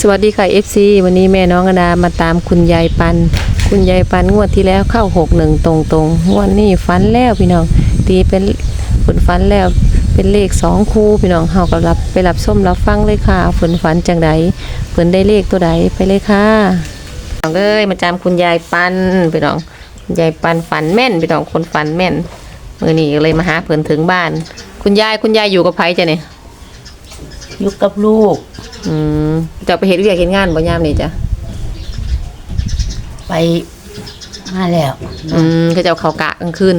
สวัสดีค่ะ FC วันนี้แม่น้องอดามาตามคุณยายปัน คุณยายปันงวดที่แล้วเข้าหกหนึ่งตรงๆงวดนี้ฟันแล้วพี่น้อง ตีเป็นฝนฟันแล้วเป็นเลขสองคู่พี่น้องเฮาก็รับไปรับส้มรับฟังเลยค่ะฝนฝันจังใดฝนได้เลขตัวใดไปเลยค่ะน้องเอ้ยมาจามคุณยายปันพี่น้องคุณยายปันฝันแม่นพี่น้องคนฝันแม่นมือนี้เลยมาหาเพิ่นถึงบ้าน คุณยายคุณยายอยู่กับไผจ้ะเนี่ย อยู่กับลูก อืมจะไปเห็นเรียกเห็นงานบ่ยามนี่จ้ะไปมาแล้วอืมก็จะเอาเขากะกลางคืน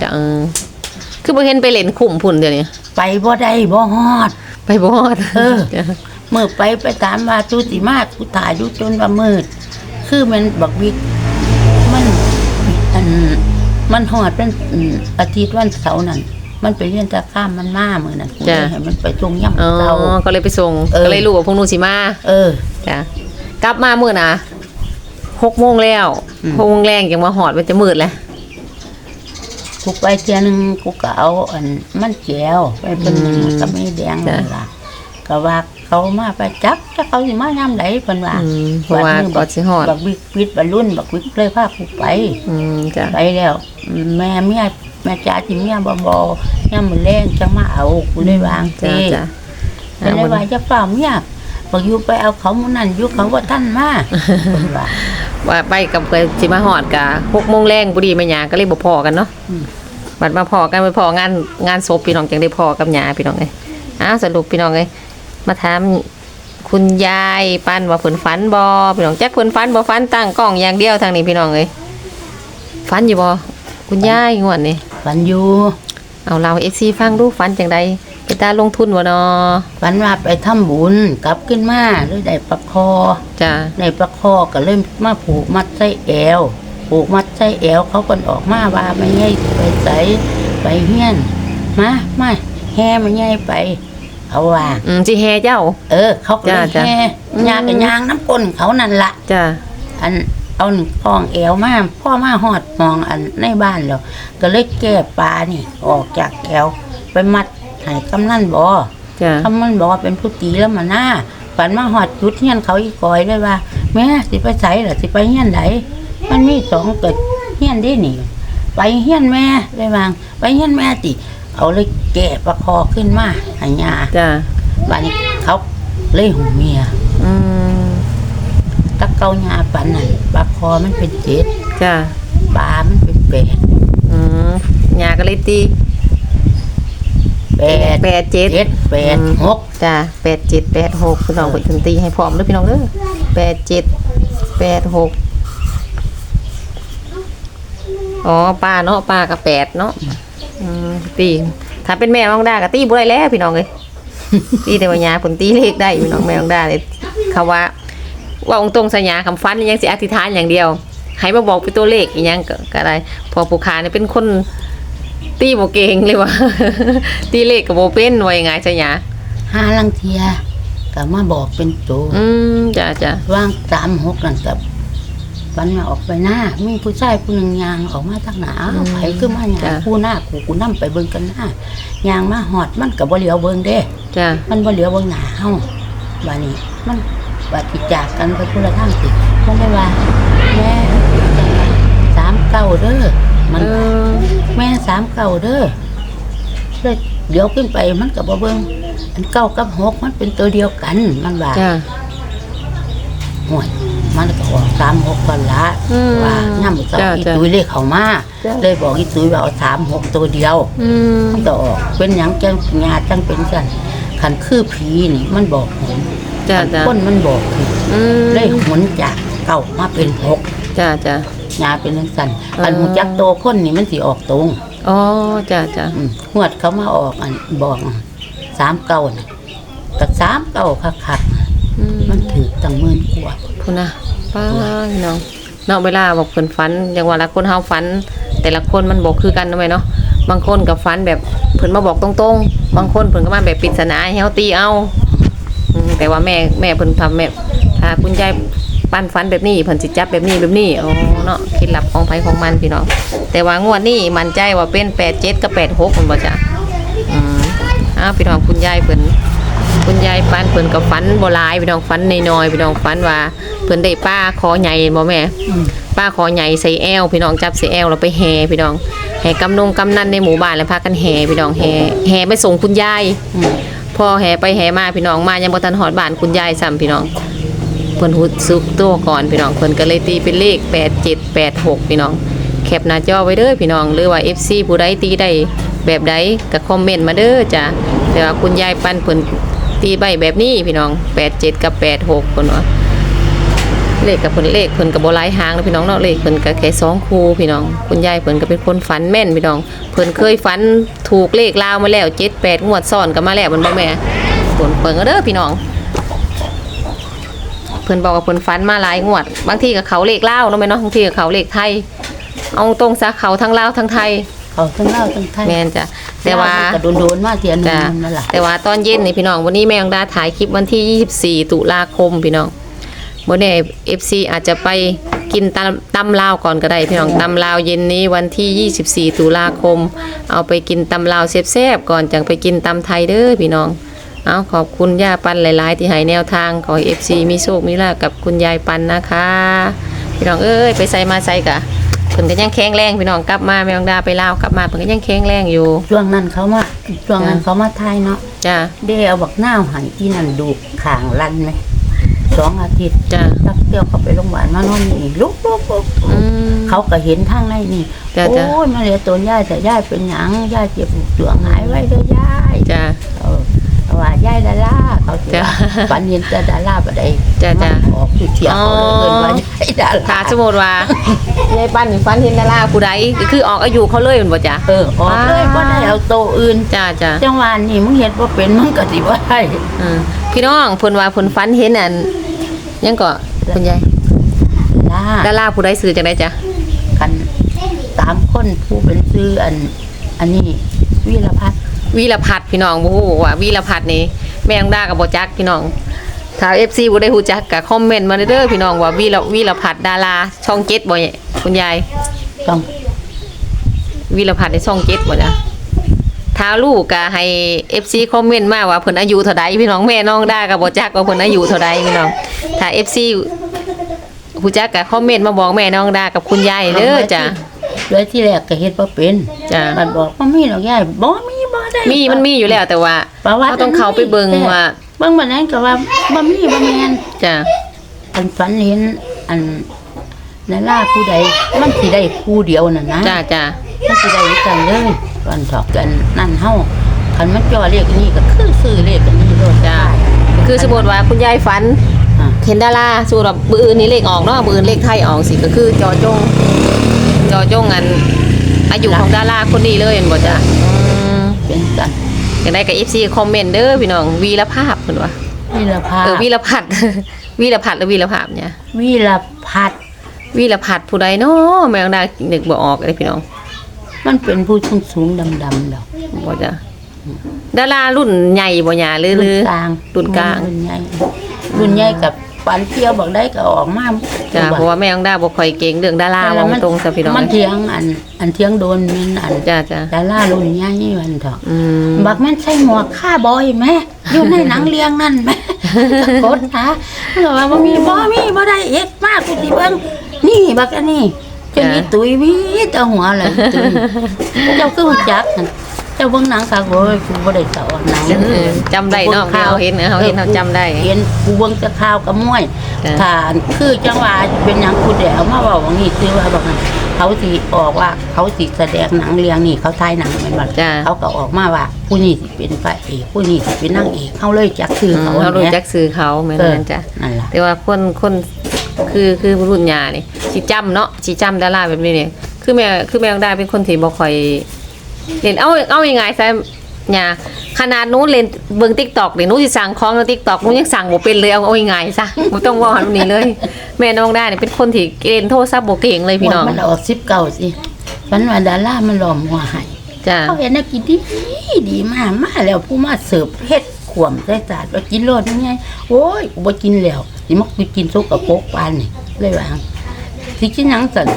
จะเออคือบ่เห็นไปเล่นขุ่มพุ่นเดี๋ยวนี้ไปบ่ได้บ่ฮอด ไปบ่ฮอดเออจ้ะเมื่อไปไปถามว่าตุสิมากูถ่ายอยู่จนว่ามืด คือมันบักวิกมันอันมันฮอดเป็นอืมอาทิตย์วันเสาร์นั่น มันไปเรียนตะข้ามมันมามื้อนั้นกูเลยให้มันไปตรงย่ำอ๋อเสาก็เลยไปส่งเออ ก็เลยรู้ว่าพวกหนูสิมาเออ จ้ะกลับมามื้อน่ะหกโมงแล้วอืม หกโมงแรงยังมาหอดมันจะมืดแล้ว กูไปเที่ยหนึงกูก็เอาอันมันแก้วไปเป็นหนึ่งอืมก็ไม่แดงนั่นล่ะก็ว่าเขามาไปจักจะเขาสิมายามใดเพิ่นว่าอืมเพราะว่าก่อนสิฮอด บักวิกวิทย์บรรลุนบักวิกเลยพากูไป อืมจ้ะ ไปแล้ว แม่เมีย แม่จ๋าที่เมียบ่บ่ย่ามมื้อแรงจังมาเอากูเลยวางจ้ะสิจ้ะก็เลยว่าจะเฝ้าเมียบักอยู่ไปเอาเขามื้อนั้นอยู่เขาว่าท่านมาเพิ่นว่า ว่าไปกับเพื่อนสิมาหอดกะหกโมงแรงพอดีแม่หยาก็เลยบ่พอกันเนาะอืม บัดมาพอกันไปพองานงานศพพี่น้องจังได้พอกับหยาพี่น้องเอ้ยอ้าวสรุปพี่น้องเอ้ยมาถามคุณยายปันว่าเพิ่นฝันบ่พี่น้องจักเพิ่นฝันบ่ฝันตั้งกล้องอย่างเดียวทางนี้พี่น้องเอ้ยฝันอยู่บ่คุณยายงวดนี่ ฝันอยู่เอาเรา FC ฟังดูฝันจังใดไปตาลงทุนบ่เนาะฝันว่าไปทำบุญกลับขึ้นมาเลยได้ประคอจ้ะในประคอก็เลยมาผูกมัดใส่แอวผูกมัดใส่แอวเขาก็ออกมาว่าไม่ให้ไปใส่ไปเฮียนมามาแห่ไม่ให้ไปเขาว่าอืมสิแฮเจ้า เออ เขาก็เลยจ้ะแห่อืมยางกับยางน้ำก้นเขานั่นละจ้ะอัน เอาหนึ่งกองแอวมาพ่อมาหอดมองอันในบ้านแล้วก็เลยแก้ปลานี่ ออกจากแอวไปมัดให้กำนันบอจ้ะคำมันบอกว่าเป็นผู้ตีแล้วมาหน้าฝันมาหอดจุดเฮียนเขาอีกอยเลยว่า แม่สิไปใส่หรอสิไปเฮียนไหนมันมีสองเกิดเฮียนได้หนิไปเฮียนแม่เลยวางไปเฮียนแม่ติ เอาเลยแกะประคอขึ้นมาใหายาจ้ะบ้านนี้เขาเลยหูเมีย อืม ตะเกาหญ้าปันนั่นประค อมันเป็นเจ็ดจ้ะปลามันเป็นแปดอืมหยาก็เลยตีแปดแปดเจ็ดเจ็ดแปดหกจ้าแปดเจ็ดแปดหกพี่น้องไปถึงตีให้พร้อมเด้อพี่น้องเด้อแปดเจ็ดแปดหกอ๋อป้าเนาะป้ากับแปดเนาะอืมตีถ้าเป็นแม่น้องดาก็ตีบ่ได้แล้วพี่น้องเลย ตีแต่ว่าหยาผลตีเลขได้พี่น้องแม่น้องดาเลยเขาว่า ว่าองค์ตรงสัญญาคำฟันยังสิอธิษฐานอย่างเดียว ให้มาบอกเป็นตัวเลขอีกยังก็ก็ได้เพอผู้ค้าเนี่ยเป็นคนตีโบเก่งเลยว่ะตีเลขกับโบเป็นว่ายังไงสัญญาห้าลังเทียก็มาบอกเป็นตัวอืมจ้าจ้าว่างสามหกนั่นกับวันมาออกไปหน้ามีผู้ชายผู้หนึ่งยางออกมาทางหนาอ้าวไผคือมาหยางผู้หน้ากูกูนั่ไปเบิ่งกันหน้ายางมาหอดมันกับบ่เหลียวเบิ่งเด้จ้ามันบ่เหลียวเบิ่งหน้าเฮาบานี้มัน บาดจิจากกันไปคนละทางสิมันได้ว่า แม่สามเก้าเด้อมันเออแม่สามเก้าเด้อเลยเดี๋ยวขึ้นไปมันกับบ่เบิ่งอันเก้ากับหกมันเป็นตัวเดียวกันมันว่าจ้าห่วยมันก็ออกสามหกก่อนละอืมว่าย่ำก็จ้ะอีจ้ะตุ้ยเลยเขามาจ้ะเลยบอกอีตุ้ยว่าเอาสามหกตัวเดียวอืมมันก็ออกเป็นหยังจังงาจังเป็นกันขันคือผีนี่มันบอกหน จ้าขันจ้าคนมันบอกผิดอืมเลยหนจากเก่ามาเป็นหกจ้าจ้างาเป็นจังสันอ๋ออั อันหูจักโตคนนี่มันสิออกตรงอ๋อจ้าจ้าอืมหวดเขามาออกอันบอกสามเก้าน่ะกับสามเก้าคักอืมๆมันถือตั้งหมื่นกว่าพูดนะป้าพี่น้องเนาะเวลาบอกเพิ่นฝันอย่างว่าละคนเฮาฝัน แต่ละคนมันบอกคือกันทำไมเนาะบางคนกับฝันแบบเพิ่นมาบอกตรงๆ บางคนเพิ่นก็มาแบบปริศนาให้เฮาตีเอาอืม แต่ว่าแม่แม่เพิ่นทำแบบถ้าคุณยายปั้นฝันแบบนี้เพิ่นสิจับแบบนี้แบบนี้อ๋อเนาะเคล็ดลับของไผของมันพี่น้องแต่ว่างวดนี้มั่นใจว่าเป็น87กับ86เพิ่นบ่จ้ะอืมอ้าวพี่น้องคุณยายเพิ่นคุณยายปันเพิ่นก็ฝันบ่หลายพี่น้องฝันน้อยๆพี่น้องฝันว่าเพิ่นได้ป้าคอใหญ่บ่แม่อืมป้าคอใหญ่ใส่แอวพี่น้องจับใส่แอวแล้วไปแห่พี่น้องแห่กำนงกำนันในหมู่บ้านแล้วพากันแห่พี่น้องแห่แห่ไปส่งคุณยายอืม พอแห่ไปแห่มาพี่น้องมายังบ่ทันหอดบ้านคุณยายซ้ำพี่น้องเพิ่นหุดซุกตัวก่อนพี่น้องเพิ่นก็เลยตีเป็นเลข 8786 พี่น้อง แคปหน้าจอไว้เด้อพี่น้องหรือว่า FC ผู้ใดตีได้แบบใดก็คอมเมนต์มาเด้อจ้ะแต่ว่าคุณยายปันเพิ่นตีใบแบบนี้พี่น้อง 87 กับ 86เพิ่นว่า เลขกับเพิ่นเลขเพิ่นกับโบหลายหางนะพี่น้องเนาะเลขเพิ่นก็แค่สองคู่พี่น้องคุณยายเพิ่นก็เป็นคนฝันแม่นพี่น้อง เพิ่นเคยฝันถูกเลขลาวมาแล้วเจ็ดแปดงวดซ้อนกันมาแล้วมันบ่แม่เพิ่นเปิงเด้อพี่น้อง เพิ่นบอกว่าเพิ่นฝันมาหลายงวด บางทีก็เขาเลขลาวเนาะแม่เนาะบางทีก็เขาเลขไทย เอาตรงซะเขาทั้งลาวทั้งไทยเขาทั้งเล่าทั้งไทยแม่นจ้ะแต่ว่าก็โดนๆมาเทียนจ้ะนั่นล่ะแต่ว่าตอนเย็นนี่พี่น้องวันนี้แม่ยองดาถ่ายคลิปวันที่ 24 ตุลาคมพี่น้อง วันนี้ FC อาจจะไปกินตำตำลาวก่อนก็ได้พี่น้องตำลาวเย็นนี้วันที่ 24 ตุลาคม เอาไปกินตำลาวแซ่บๆก่อนจังไปกินตำไทยเด้อพี่น้องเอาขอบคุณย่าปันหลาย ๆ ที่ให้แนวทางขอให้ FC มีโชคมีลาภกับคุณยายปันนะคะ พี่น้องเอ้ยไปใส่มาใส่กะเพิ่นก็ยังแข็งแรงพี่น้องกลับมาแม่ยองดาไปลาวกลับมาเพิ่นก็ยังแข็งแรงอยู่ ช่วงนั้นเขามาช่วงนั้นจ้ะเขามาทายเนาะจ้าเด้เอาบักหน้าวใหันที่นั่นดูขางลั่นไหม สองอาทิตย์จ้าตักเที่ยวเขาไปโรงพยาบาลมานอนนี่ลุกลุกลุกอืม เขาก็เห็นทางในนี่จ้ะโอ้จ้ะยมาเหลือตัวย่ายแต่ย่ายเป็นหยังย่ายเจ็บเสืองหายไว้เด้อย่ายจ้าเออเอาว่าย่ายดาราเขาสิจ้ะว่าฝันเห็นแต่ดาราบ่ได้จ้ะจ้ะมันออกอยู่เที่ยวเขาเลยเอิ้นว่าย่ายดาราถ้าสมมติว่ายายปั้นฝันเห็นดาราผู้ใดก็คือออกอายุเขาเลยแม่นบ่จ้ะ เออออกเลยบ่ได้เอาโตวอื่นจ้าจ้าจังหวะนี้มึงเห็นบ่เป็นมึงก็สิบ่ได้ อืม พี่น้องเพิ่นว่าเพิ่นฝันเห็นอันยังก็คุณยายล่าดาราผู้ใดซื้อจังไดจ้ะคันสามคนผู้เป็นซื้ออัน อันนี้วีรพัฒน์วีรพัฒน์พี่น้องบ่ฮู้ว่าวีรพัฒน์นี่แม่งดาก็บ่จักพี่น้องถ้า FC บ่ได้ฮู้จักก็คอมเมนต์มาเด้อพี่น้องว่าวีรวีรพัฒน์ดาราช่อง7บ่เนี่ยคุณยายต้องวีรพัฒน์ในช่อง7บ่จ้ะ ถ้าลูกก็ให้ FC คอมเมนต์มาว่าเพิ่นอายุเท่าใดพี่น้องแม่น้องดาก็บ่จักว่าเพิ่นอายุเท่าใดพี่น้องถ้า FC ฮู้จักก็คอมเมนต์มาบอกแม่น้องดากับคุณยายเด้อจ้ะเลยที่แรกก็เฮ็ดบ่เป็นจ้ะมันบอกบ่มีหรอกยายบ่มีบ่ได้มีมันมีอยู่แล้วแต่ว่าประวัติเราต้องเข้าไปเบิ่งว่าเบิ่งบัดนั้นก็ว่าบ่มีบ่แม่นจ้ะอันฝันเห็นอันนาราผู้ใดมันสิได้ผู้เดียวน่ะนะจ้ะจ้ะมันสิได้ด้วยกันเลย ก่อนถอกกันนั่นเฮาคันมันจ่อเลขอันนี้ก็คือซื้อเลขอันนี้โลดจ้ะคือสมมติว่าคุณยายฝันอะเห็นดาราสมมุติว่ามืออื่นนี้เลขออกเนาะมืออื่นเลขไทยออกสิก็คือจอจงจอจงอันอายุของดาราคนนี้เลยเห็นบ่จ้ะอืมเป็นกันอย่างไรกับ FC คอมเมนต์เด้อพี่น้องวีรภาพเพิ่นว่าวีรภาพเออวีรพัฒน์วีรพัฒน์หรือวีรภาพเนี่ยวีรพัฒน์วีรพัฒน์ผู้ใดเนาะแม่งดานึกบ่ออกเลยพี่น้อง มันเป็นผู้สูงสูงๆดำๆดอกบ่จ้ะดารารุ่นใหญ่บ่หยาหรือหรือกลางรุ่นกลางรุ่นใหญ่รุ่นใหญ่กับปันเที่ยวบอกได้ก็ออกมาจ้ะเพราะว่าแม่ของดาบ่ค่อยเก่งเรื่องดาราแล้ว่ามันตรงซะพี่น้องมันเถียงอัน อันเถียงโดนแม่นอันจ้ะจ้ะดารารุ่นใหญ่มันเถอะอืมบักมันใส่หมวกค่าบอยไหมอยู่ในหนังเลี้ยงนั่นไหมตะโกนหาเมื่อว่าบ่มีบ่มีบ่ได้เอ็ดมากกูสิเบิ่งนี่บักอันนี้ เจะมีตุยวีเจ้าหัวเลยตุยเจ้าคือหัวจักนั่นเจ้าเบิ่งหนังคักโอ้ยกูบ่ได้สอนหนังเออจำได้เนาะเราเห็นเฮาเห็นเฮาจำได้ เห็นกูเบิ่งแต่ข่าวกับมวยจ้ะ ถ้าคือจังหวะเป็นหยังกูได้เอามาเว้าว่างี้คือว่าบอกว่าเขาสิออกว่าเขาสิแสดงหนังเรื่องนี่เขาถ่ายหนังแม่นบ่จ้ะเขาก็ออกมาว่าผู้นี้สิเป็นพระเอกผู้นี้สิเป็นนางเอกเขาเลยจักชื่ออืมเขาเรารู้เนี่ยจักสื่อเขาเหมือนเออกันจ้ะ นั่นล่ะแต่ว่าคนคน คือคือรุ่นยานี่สิจำเนาะสิจำดาราแบบนี้นี่คือแม่คือแม่ของดาเป็นคนที่บ่ค่อยเล่นเอาเอายังไงซะยาขนาดหนู้นเล่นเบิ่ง TikTok นี่หนูสิสั่งของใน TikTok หนูยังสั่งบ่เป็นเลยเอาเอายังไงซะบ่ต้องว่าอันนี้เลย แม่น้องดานี่เป็นคนที่เล่นโทรศัพท์บ่เก่งเลยพี่น้องมันออกสิบเก้าสิฝันว่าดารามันหลอมหัวใหายจ้ะเขาเห็นนักกินดีดีมากมาแล้วผู้มาเสิร์ฟเฮ็ดขวมใส่จานว่ากินโลดยังไงโอ้ยกูบ่กินแล้ว สิมากูกินซุกกับโปกปานนี่เลยว่าสิกินหยังสั่น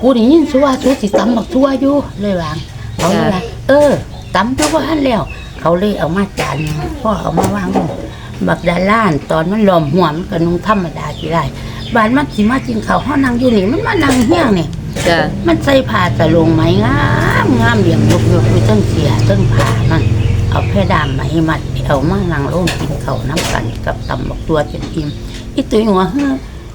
กูได้ยินสัวาสัวสิตำบักทั่วอยู่เลยว่าเขาเลยว่าเออตำทั่วหันแล้ว เขาเลยเอามาจานหนึ่งพ่อเอามาวางลงบักดาล้านตอนมันหลอมหัวมันก็นุ่งธรรมดากี่ไรบานมันสิมากินข้าวห้อนั่งอยู่นี่มันมานั่งเฮี้ยงนี่จ้ะมันใส่ผ้าตะลงไหมงามงามเหลี่ยมยกยกอยู่ตั้งเสียตั้งผ้ามันเอาเพดานไหมมัด เอามานั่งลงกินข้าวน้ำกันกับตำบักตัวจนอิ่มอีตุ้ยหัวเฮ้อ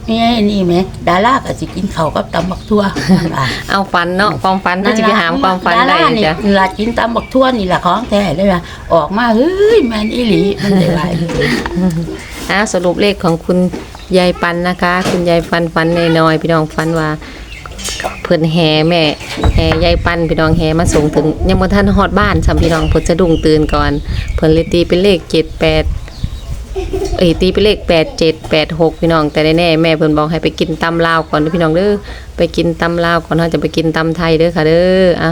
นี่ไอ้นี่แหมดาราก็สิกินข้าวกับตำบักทั่วมันว่าเอาฟันเนาะความฝันก็จะไปหามความฝันได้ดารานี่จ้ะลากินตำบักทั่วนี่แหละของแท้เลยว่าออกมาเฮ้ยแมนอีหลีมันได้หลายเลยอ่าสรุปเลขของคุณยายปันนะคะ คุณยายปันฝันน้อยๆพี่น้องฝันว่า เพิ่นแห่แม่แห่ยายปันพี่น้องแห่มาส่งถึงยังบ่ทันฮอดบ้านซ้ำพี่น้องเพิ่นจะดุ้งตื่นก่อน เพิ่นเลยตีเป็นเลข78เอ้ยตีเป็นเลข87 86พี่น้องแต่แน่ๆแม่เพิ่นบอกให้ไปกินตำลาวก่อนพี่น้องเด้อไปกินตำลาวก่อนเฮาจะไปกินตำไทยเด้อค่ะเด้ออะ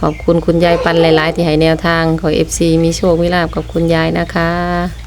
ขอบคุณคุณยายปันหลายๆที่ให้แนวทางขอ FC มีโชคมีลาภกับคุณยายนะคะ